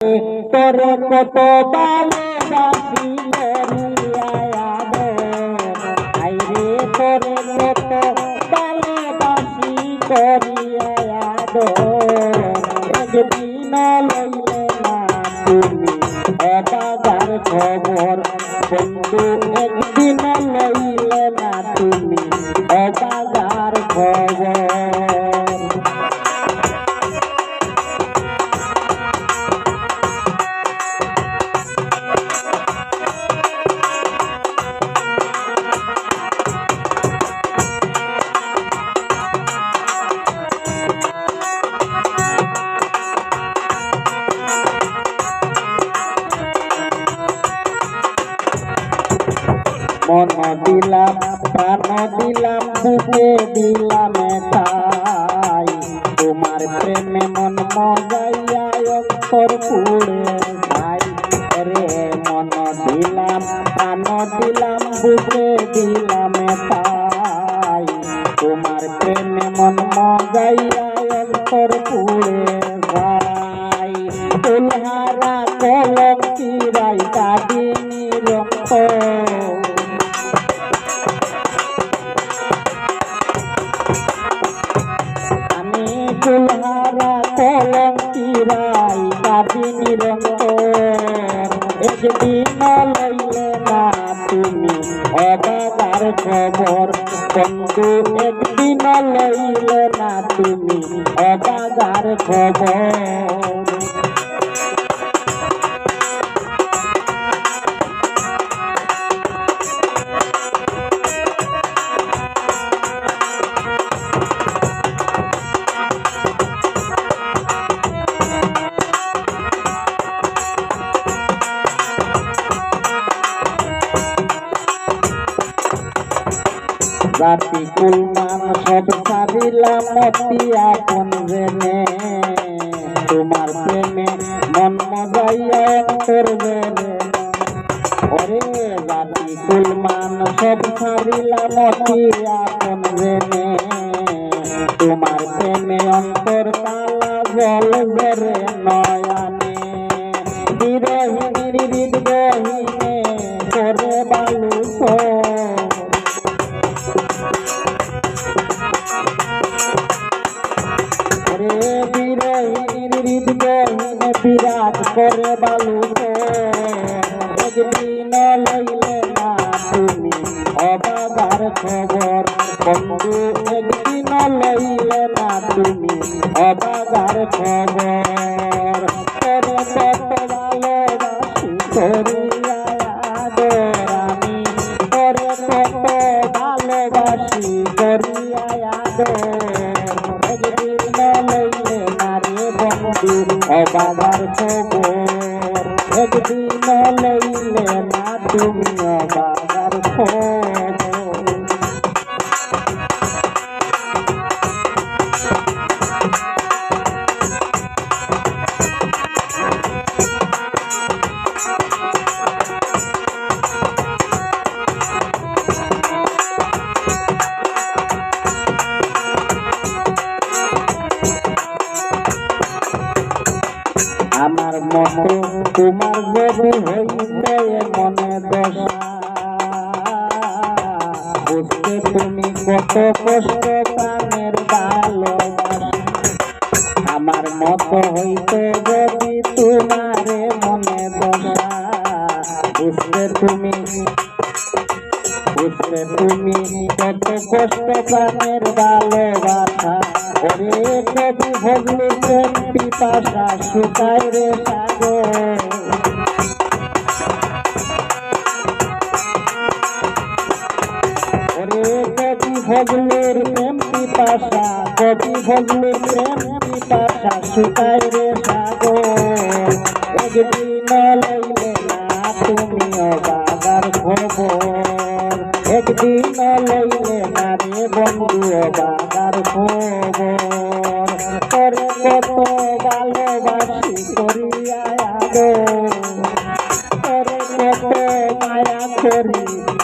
তোরে কত ভালোবাসি আইরে তোরে কত ভালোবাসি করিয়া একদিন লইলে না খবর বন্ধু একদিন লইলে না তুমি এবার খবর? মন দিলাম প্রাণ দিলাম বুকে দিলাম তাই তোমার প্রেমে মন মজাইয়া অন্তর পুড়ে যাই রে মন দিলাম প্রাণ দিলাম বুকে দিলাম তাই তোমার প্রেমে মন মজাইয়া অন্তর পুড়ে যাই তুলহারা কলম কলম চিরাই কাদিনী রক্ত একদিন লইলে না তুমি অবাদার খবর। বন্ধু একদিন লইলে না তুমি অবাদার খবর। জাতি কুলমান সব সারিলাম অতি আপন জেনে? তোমার প্রেমে মন মজাইয়া ওরে আপন জেনে। তোমার প্রেমে অন্তর তালা জল জরে নয়ানে। করে বালু একদিন লইলে না তুমি অবাদার খবর বন্ধু একদিন লইলে না তুমি অবাদার খবর তোরে কত ভালোবাসি করিয়া আদর আমি তোরে কত ভালোবাসি করিয়া আদর একদিন লইলে নারে বন্ধু অবাবার খবর একদিন লইলে না তুমি আমার মতো তোমার যদি হইতে মনে দশা, বুঝতে তুমি কত কষ্ট প্রাণের ভালোবাসা। আমার মতো হইতে যদি তোমারে মনে দশা, বুঝতে তুমি বুঝতে তুমি কত কষ্ট প্রাণের ভালোবাসা। ভগলু প্রেম পিপাসা শুকায় রে সাগর ওরে কবি ভগলুর প্রেম পিপাসা কবি ভগলুর প্রেম পিপাসা শুকায় রে সাগর একদিন লইলে অবাবার খবর একদিন লইলে না রে বন্ধু অবাবার